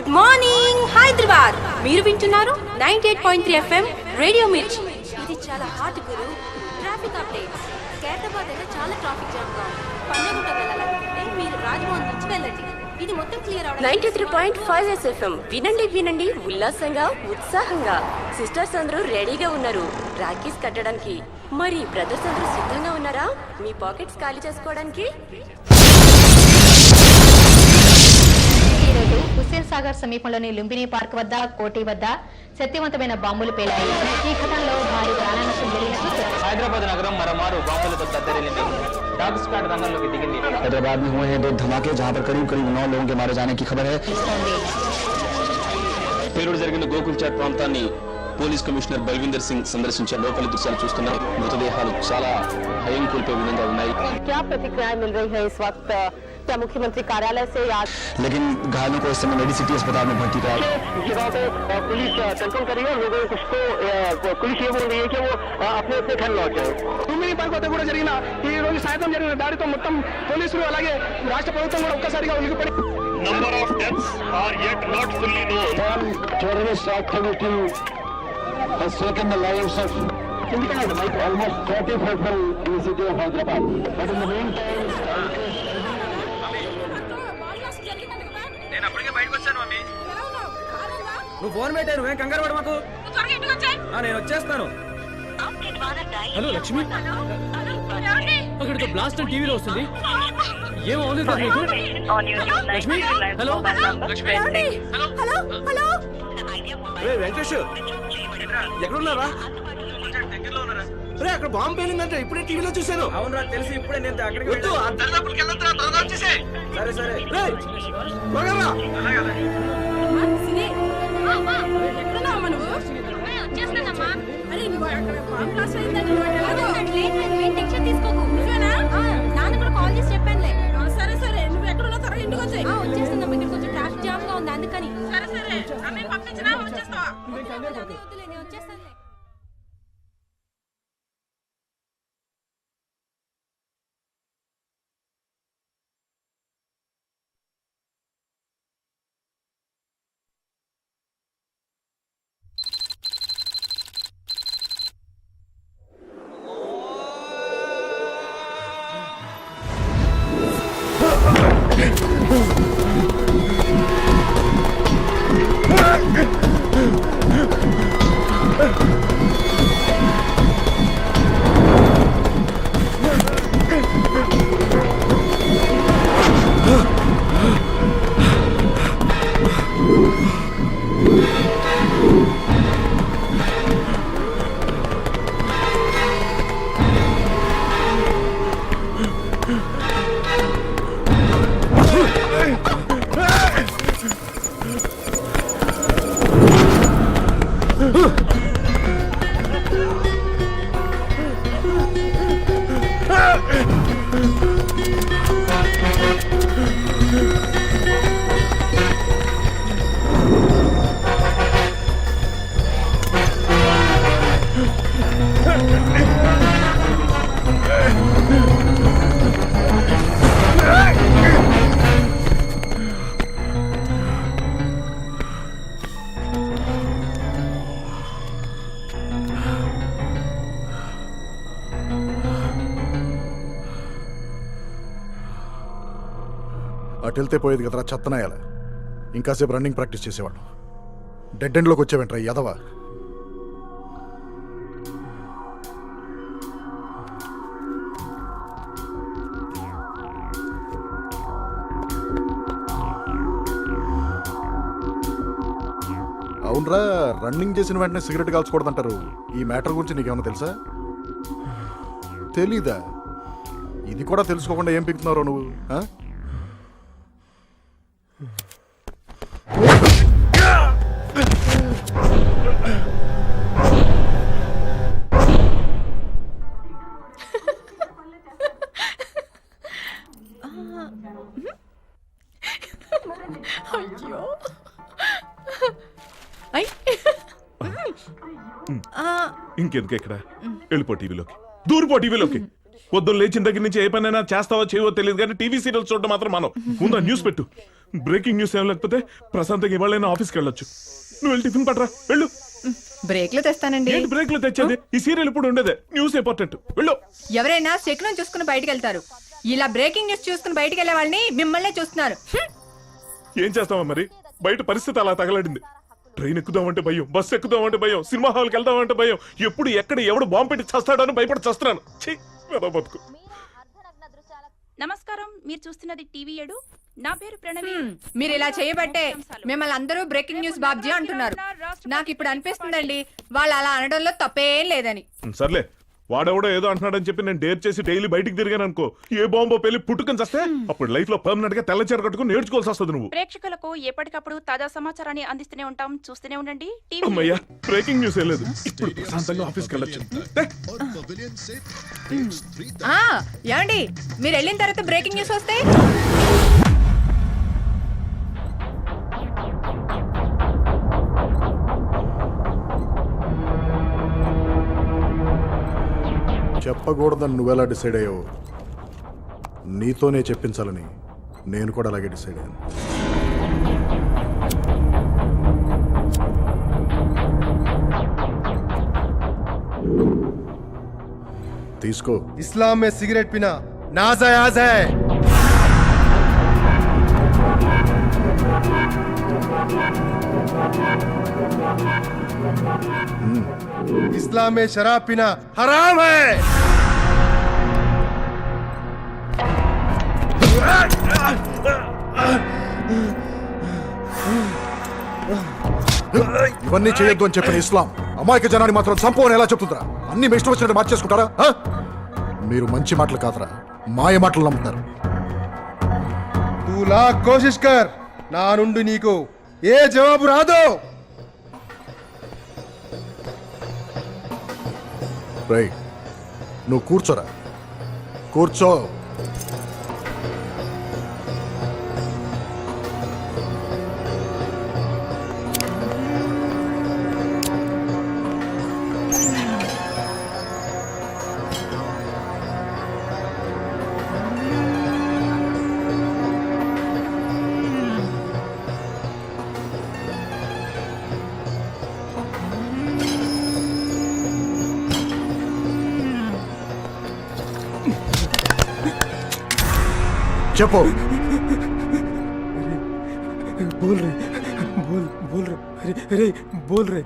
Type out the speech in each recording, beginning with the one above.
Good morning Hyderabad. మీరు వింటున్నారు ninety eight point three FM radio Mirchi. ఇది చాలా హాట్ గురు. ట్రాఫిక్ అప్డేట్స్ ఖైరతాబాద్ అయితే చాలా ట్రాఫిక్ జామ్గా ఉంది. పంజాగుట్ట వెళ్ళాలంటే మీరు రాజ్భవన్ నుంచి వెళ్ళండి. ఇది మొత్తం క్లియర్ అవడం ninety three point five SFM వినండి వినండి. ఉల్లాసంగా ఉత్సాహంగా. సిస్టర్స్ అందరూ రెడీగా ఉన్నారు. రాఖీస్ కట్టడానికి. మరి బ్రదర్స్ అందరూ సిద్ధంగా ఉన్నారా? మీ పాకెట్స్ ఖాళీ చేసుకోవడానికి? సాగర్ సమీపంలోని లుంబిని పార్క్ వద్ద కోటి వద్ద శక్తివంతమైన బాంబులు పేలాయి ఈ ఘటనలో భారీ ప్రాణనష్టం జరిగినట్లు తెలుస్తోంది. హైదరాబాద్ నగరం మరోమారు బాంబులతో దద్దరిల్లింది డాగ్ స్క్వాడ్ రంగంలోకి దిగింది हैदराबाद में हुए हैं दो धमाके जहां पर करीब करीब नौ लोगों के मारे जाने की खबर है పేలుడు జరిగిన గోకుల్ చాట్ ప్రాంతాన్ని పోలీస్ కమిషనర్ బల్వీందర్ సింగ్ సందర్శించారు లోపలి దృశ్యాలు చూస్తున్నారు మృతదేహాలు చాలా భయం కూల్పే విధంగా ఉన్నాయి क्या प्रतिक्रियाएं मिल रही है इस वक्त क्या मुख्यमंत्री कार्यालय से आज लेकिन घायलों को इस समय मेडी सिटी अस्पताल में भर्ती कराया पुलिस कंट्रोल करी है लोगों को पुलिस ये बोल रही है कि वो अपने अपने घर लौट जाए తుమ్మిని పార్క్ వద్ద కూడా జరిగిన ఈ రోజు సాయంత్రం జరిగిన దాడితో మొత్తం పోలీసులు అలాగే రాష్ట్ర ప్రభుత్వం కూడా ఒక్కసారిగా ఉలిగిపడి number of deaths are yet not fully known. terrorist activity has taken the lives of almost 30 people in the city of Hyderabad. But in the meantime, నువ్వు ఫోన్ పెట్టాను నువ్వేం కంగారు పడ మాకు. ఆ, నేను వచ్చేస్తాను. హలో లక్ష్మి. అక్కడ ఏదో బ్లాస్ట్ అని టీవీలో వస్తుంది. ఏం అవుతుంది సార్ మీకు లక్ష్మి హలో హలో. వెంకటేష్. ఎక్కడున్నారా? రే అక్కడ బాంబు పేలిందంటే. ఇప్పుడే టీవీలో చూశాను. అవునరా తెలిసి ఇప్పుడే నేను అక్కడికి వద్దు ఆ దరిదాపులకి వెళ్ళొద్దురా, త్వరగా వచ్చేసేయ్. సరే సరే. రేయ్, త్వరగా రా. ఎక్కడున్నావమ్మా అందుకని సరే సరే. అమ్మే పంపించినా వచ్చేస్తావా? వద్దులే అటు వెళ్తే పోయేది కదరా చెత్తనాయాల. ఇంకాసేపు రన్నింగ్ ప్రాక్టీస్ చేసేవాడు డెడ్ ఎండ్లోకి వచ్చావేంట్రా యదవ? అవునరా రన్నింగ్ చేసిన వెంటనే సిగరెట్ కాల్చకూడదంటారు ఈ మ్యాటర్ గురించి నీకేమైనా తెలుసా? తెలీదా? ఇది కూడా తెలుసుకోకుండా ఏం పిక్తున్నారో నువ్వు ఇంకెందుకు ఇక్కడ? వెళ్ళిపో టీవీలోకి. దూరిపో టీవీలోకి. పొద్దున్న లేచిన దగ్గర నుంచి ఏ పనైనా చేస్తావో చేయవో తెలియదు కానీ టీవీ సీరియల్ చూడడం మాత్రం మనం ముందు న్యూస్ పెట్టు. బ్రేకింగ్ న్యూస్ ఏం లేకపోతే ప్రశాంతంగా ఇవాళైనా ఆఫీస్కి వెళ్ళొచ్చు. నువ్వు వెళ్ళి టిఫిన్ పట్టరా. వెళ్ళు. బ్రేక్లు తెస్తానండి. ఏంటి బ్రేక్లో తెచ్చేది ఈ సీరియల్ ఇప్పుడు ఉండేదే. News important. వెళ్ళు. ఎవరైనా శకునం చూసుకుని బయటకు వెళ్తారు. ఇలా బ్రేకింగ్ న్యూస్ చూసుకుని బయటకు వెళ్ళే వాళ్ళని మిమ్మల్నే చూస్తున్నారు. ఏం చేస్తావా మరి? బయట పరిస్థితి అలా తగలడింది. ట్రైన్ ఎక్కుదామంటే భయం బస్ ఎక్కుదామంటే భయం సినిమా హాల్కి వెళ్దామంటే భయం. ఎప్పుడు ఎక్కడ ఎవడు బాంబు పెట్టి చస్తాడని భయపడి చస్తున్నాను. బతుకు. నమస్కారం మీరు చూస్తున్నది టీవీ ఏడు. నా పేరు ప్రణవి. మీరు ఇలా చేయబట్టే మిమ్మల్ని అందరూ బ్రేకింగ్ న్యూస్ బాబ్జీ అంటున్నారు. నాకు ఇప్పుడు అనిపిస్తుందండి వాళ్ళు అలా అనడంలో తప్పేం లేదని. సర్లే వాడెవడో ఏదో అంటున్నాడని చెప్పి నేను డేర్ చేసి డైలీ బయటికి తిరిగాను అనుకో ఏ బాంబో పెళ్ళి పుట్టుకొని చస్తే అప్పుడు లైఫ్లో పర్మనెంట్గా తెల్ల చీర కట్టుకుని నేర్చుకోవాల్సి వస్తుంది నువ్వు. ప్రేక్షకులకు ఎప్పటికప్పుడు తాజా సమాచారాన్ని అందిస్తూనే ఉంటాం. చూస్తూనే ఉండండి. టీవీ అమ్మయ్యా బ్రేకింగ్ న్యూస్ లేదు. ఇప్పుడు ప్రశాంతంగా ఆఫీస్కి వెళ్ళొచ్చు. ఏమండి? మీరు వెళ్ళిన తర్వాత బ్రేకింగ్ న్యూస్ వస్తే? చెప్పకూడదని నువ్వెలా డిసైడ్ అయ్యావు నీతోనే చెప్పించాలని నేను కూడా అలాగే డిసైడ్ అయ్యాను తీసుకో इस्लाम में सिगरेट पीना नाजायज है इस्लाम में शराब पीना हराम है ఇవన్నీ చేయొద్దు అని చెప్పిన ఇస్లాం. అమాయక జనాన్ని మాత్రం సంపూర్ణ ఎలా చెప్తుందా అన్ని మీ ఇష్టం వచ్చినట్టు మార్చేసుకుంటారా? మీరు మంచి మాటలు కాదురా. మాయ మాటలు నమ్ముతారు తూలా కోషిష్ నా నుండి నీకు ఏ జవాబు రాదు? నువ్వు కూర్చోరా. కూర్చో. చెప్పు बोल रहे बोल बोल रहे अरे अरे बोल रहे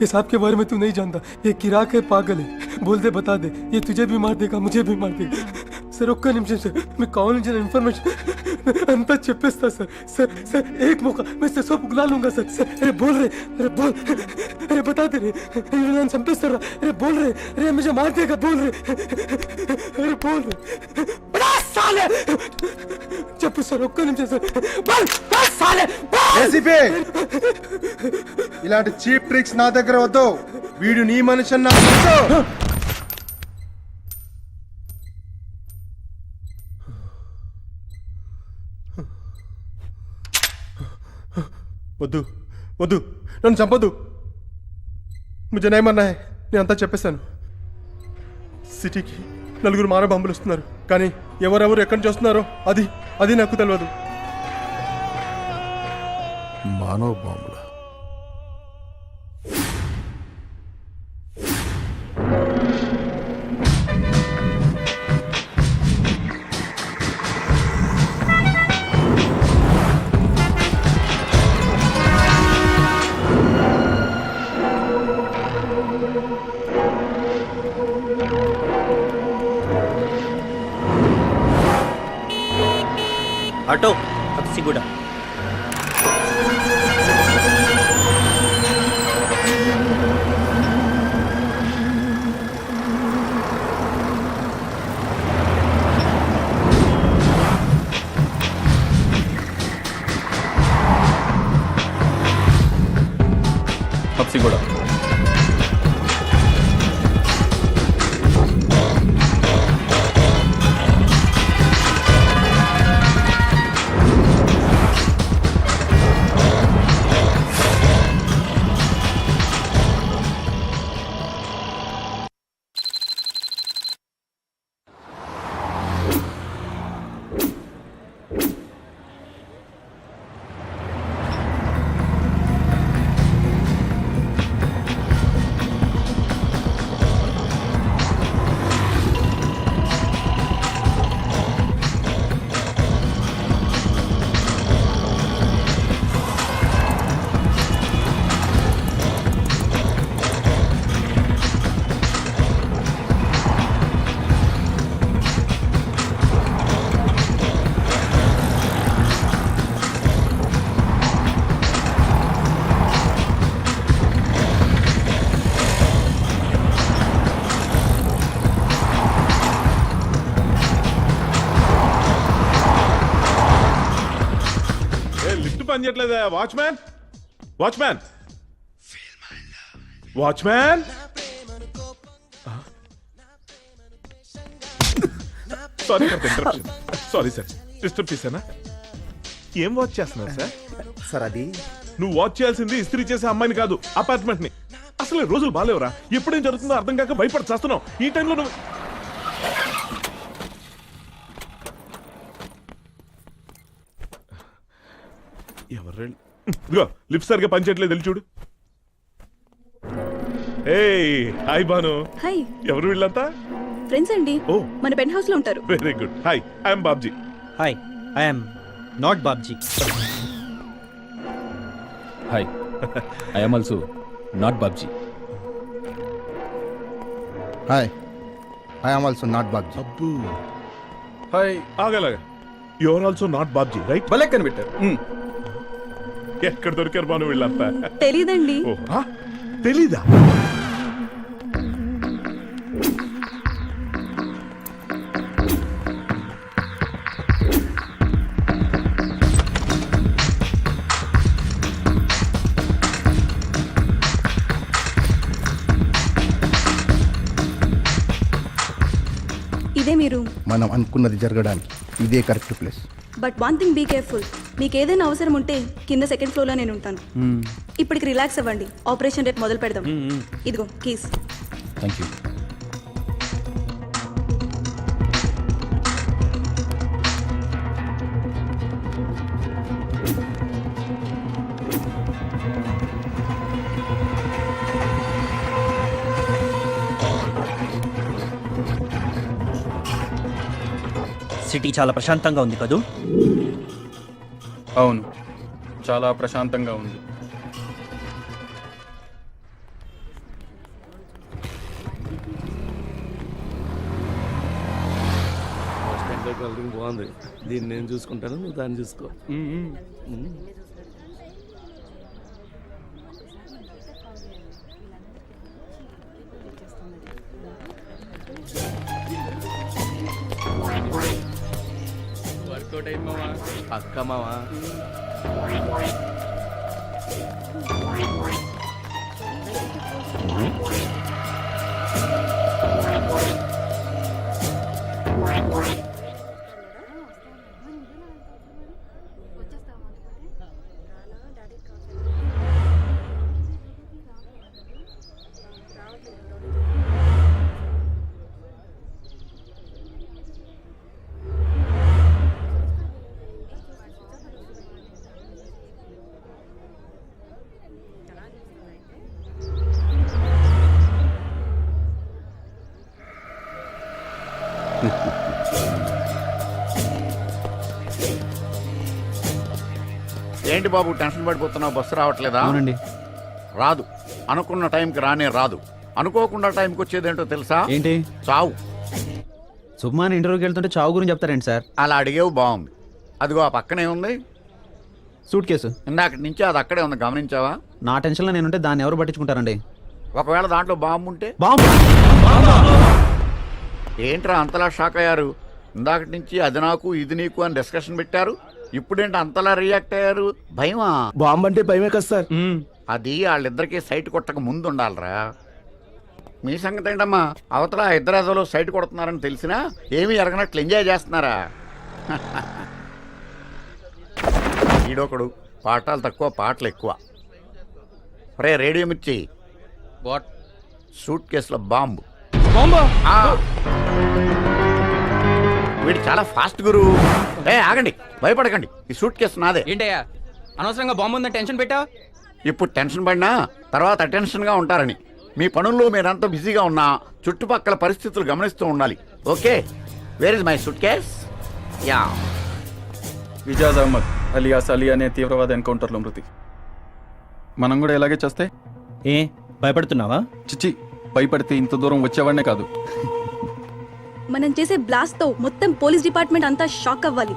ये साहब के बारे में तू नहीं जानता ये किराक है पागल है बोल दे बता दे ये तुझे भी मार देगा मुझे भी मार देगा సార్ ఒక్క నిమిషం సార్. మీకు కావాల్సిన ఇన్ఫర్మేషన్ అంతా చెప్పేస్తా సార్. సార్ సార్ ఏక్ మౌకా. మే సార్ సోపు గులా సార్? సార్ అరే బోల్ రే అరే బోల్. అరే బతా దే రే. అరే నన్ను చంపేస్తారా? అరే బోల్ రే. అరే ముజే మార్ బోల్ రే. అరే బోల్ రే. సాలే చెప్పు సార్ ఒక్క నిమిషం సార్. బోల్ సాలే ఏసీపీ ఇలాంటి చీప్ ట్రిక్స్ నా దగ్గర వద్దు. వీడు నీ మనిషి అన్నా వద్దు వద్దు నన్ను చంపొద్దు. ముజే నేను అంతా చెప్పేశాను. సిటీకి నలుగురు మానవ బాంబులు వస్తున్నారు. కానీ ఎవరెవరు ఎక్కడి నుంచి వస్తున్నారో అది అది నాకు తెలియదు మానవ బాంబుల? हटो हथसिगुड़ा పనిచేయట్లేదా? Watchman watchman watchman sorry sorry sir disturb చేశానా ఏం వాచ్ చేస్తున్నారు సార్ సార్ అది నువ్వు వాచ్ చేయాల్సింది ఇస్త్రీ చేసే అమ్మాయిని కాదు అపార్ట్మెంట్ని. అసలు రోజులు బాగాలేవురా ఎప్పుడేం జరుగుతుందో అర్థం కాక భయపడి చేస్తున్నావు. ఈ టైంలో నువ్వు లిఫ్ట్ ఇదిగో లిప్ సరిగా పనిచేయట్లేదు వెళ్ళి చూడు. ఏయ్ హాయ్ బాను హాయ్. ఎవరు వీళ్ళంతా? ఫ్రెండ్స్ అండి. ఓ. మన పెన్ హౌస్లో ఉంటారు. Very good. Hi I'm Babji. Hi I'm not Babji. Hi I'm also not Babji. Hi I'm also not Babji. Abbu. Hi ఆగలాగా. You are also not Babji right భలే కనిపెట్టారు. Hmm. ఎక్కడ దొరికారు బాను వీళ్ళంతా? తెలీదండి. ఆ? తెలీదా? ఇదే మీరు మనం అనుకున్నది జరగడానికి ఇదే correct place. But one thing be careful మీకు ఏదైనా అవసరం ఉంటే కింద సెకండ్ ఫ్లోర్లో నేను ఉంటాను. ఇప్పటికి రిలాక్స్ అవ్వండి. ఆపరేషన్ రేపు మొదలు పెడదాం. ఇదిగో కీస్ థ్యాంక్ యూ సిటీ చాలా ప్రశాంతంగా ఉంది కదూ? అవును. చాలా ప్రశాంతంగా ఉంది. బాగుంది. దీన్ని నేను చూసుకుంటాను నువ్వు దాన్ని చూసుకో వర్కౌట్ అయింది మావా పక్క మావా ఏంటి బాబు టెన్షన్ పడిపోతున్నావు? బస్సు రావట్లేదా? అవునండి. రాదు. అనుకున్న టైంకి రానే రాదు. అనుకోకుండా టైంకి వచ్చేదేంటో తెలుసా? ఏంటి? చావు. సుబ్మాన్ ఇంటర్వ్యూకి వెళ్తుంటే చావు గురించి చెప్తారేంటి సార్? అలా అడిగేవు బాగుంది. అదిగో ఆ పక్కనే ఉంది. Suitcase. ఇందాక నుంచి అది అక్కడే ఉంది. గమనించావా? నా టెన్షన్లో నేనుంటే దాన్ని ఎవరు పట్టించుకుంటారండి? ఒకవేళ దాంట్లో బాంబు ఉంటే? బాంబు? ఏంట్రా అంతలా షాక్ అయ్యారు? ఇందాక నుంచి అది నాకు ఇది నీకు అని డిస్కషన్ పెట్టారు? ఇప్పుడేంటి అంతలా రియాక్ట్ అయ్యారు? భయమా? బాంబు అంటే భయమే కదా సార్. అది వాళ్ళిద్దరికి సైట్ కొట్టక ముందు ఉండాలిరా. మీ సంగతి ఏంటమ్మా? అవతల అదలో సైట్ కొడుతున్నారని తెలిసినా ఏమీ ఎరగనట్లు ఎంజాయ్ చేస్తున్నారా? ఈడొకడు పాఠాలు తక్కువ పాటలు ఎక్కువ. రే రేడియో మిర్చి. వాట్? సూట్ కేసులో బాంబు. బాంబా? ఆ. వీడు చాలా ఫాస్ట్ గురు. ఏ ఆగండి భయపడకండి. ఈ సూట్ కేసు నాదే. ఏంటయ్యా? అనవసరంగా బాంబు ఉందని టెన్షన్ పెట్టావు? ఇప్పుడు టెన్షన్ పడినా తర్వాత అటెన్షన్గా ఉంటారని. మీ పనుల్లో మీరంతా బిజీగా ఉన్నా చుట్టుపక్కల పరిస్థితులు గమనిస్తూ ఉండాలి. Okay? Where is my suitcase yeah. Vijaz Ahmed alias Ali అనే తీవ్రవాద ఎన్కౌంటర్లో మృతి. మనం కూడా ఇలాగే చేస్తే? ఏ భయపడుతున్నావా? చిచి భయపడితే ఇంత దూరం వచ్చేవాడినే కాదు. మనం చేసే బ్లాస్ట్తో మొత్తం పోలీస్ డిపార్ట్మెంట్ అంతా షాక్ అవ్వాలి.